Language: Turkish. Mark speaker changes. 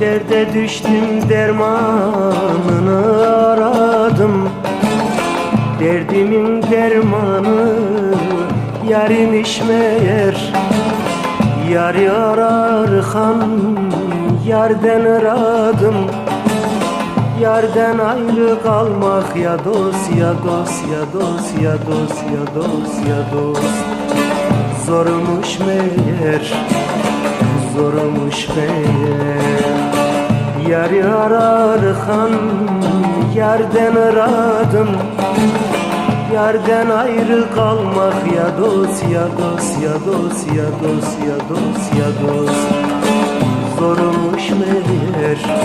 Speaker 1: Derde düştüm dermanını aradım. Derdimin dermanı yarimiş meğer Yar ararken yerden aradım. Yerden ayrı kalmak ya dost ya dost ya dost ya dost ya dost ya dost. Zormuş meğer zormuş meğer Yar ararken yerden aradım. Yerden ayrı kalmak ya dost ya dost ya dost ya dost ya dost ya dost. Zormuş meğer